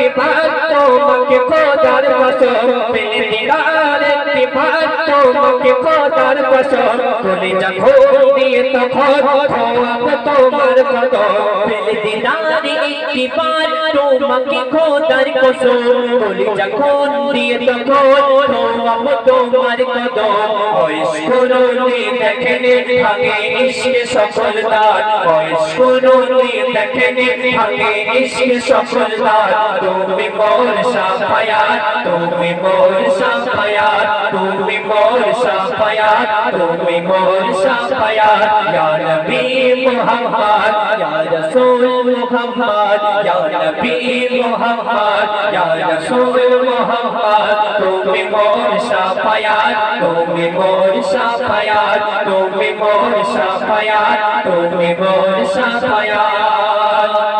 একটি বাত তোমাকে খোদার কসম। পেলে দিদার একটি বাত তোমাকে খোদার কসম। তুমি যখন দিয়ে তখন খোয়াব তোমার কদম। পেলে দিদার একটি বাত তোমাকে খোদার কসম। বলি যখন দিয়ে তখন খোয়াব তোমার কদম। বয়স কোনো দেখেনে ভাগে ইশকে সফল বয়স কোনো দেখেনে ভাগে ইশকে সফল দান। তুমি মোর সাফায়াত, তুমি মোর সাফায়াত, তুমি মোর সাফায়াত, তুমি মোর সাফায়াত। ইয়া নবী মুহাম্মদ, ইয়া রাসূল মুহাম্মদ, ইয়া নবী মুহাম্মদ, ইয়া রাসূল তুমি মোর তুমি মোর তুমি মোর তুমি মোর সাফায়াত।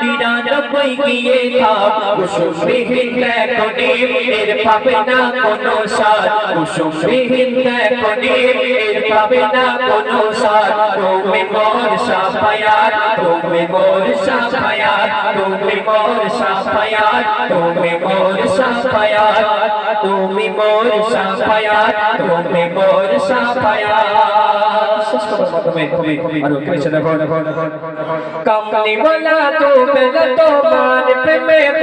নিরানব্বই গিয়ে থাম কুসুমবিহীন দেখনি এর পাবে না কোনো সার কুসুমবিহীন দেখনি এর পাবে না কোনো সার তুমি মোর সাফায়ার তুমি মোর সাফায়ার তুমি মোর সাফায়ার তুমি মোর সাফায়ার তুমি মোর সাফায়ার তুমি মোর সাফায়ার করার মাধ্যমে আর কৃষ্ণ ভগবান কামনি বলা তো বেল तो बेल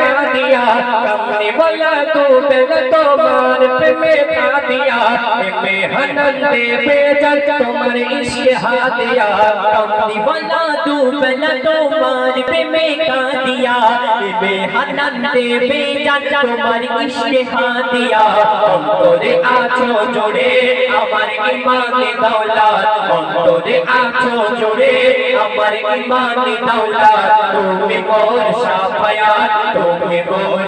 जोड़े আমার ইমানে অন্তরে আছো জুড়ে আমার ইমানি দৌলত তুমি মোর সাফায়াত তুমি মোর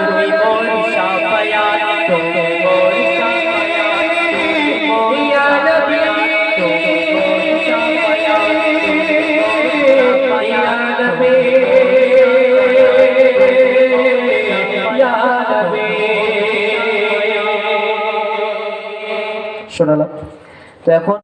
শোনালাম। তো এখন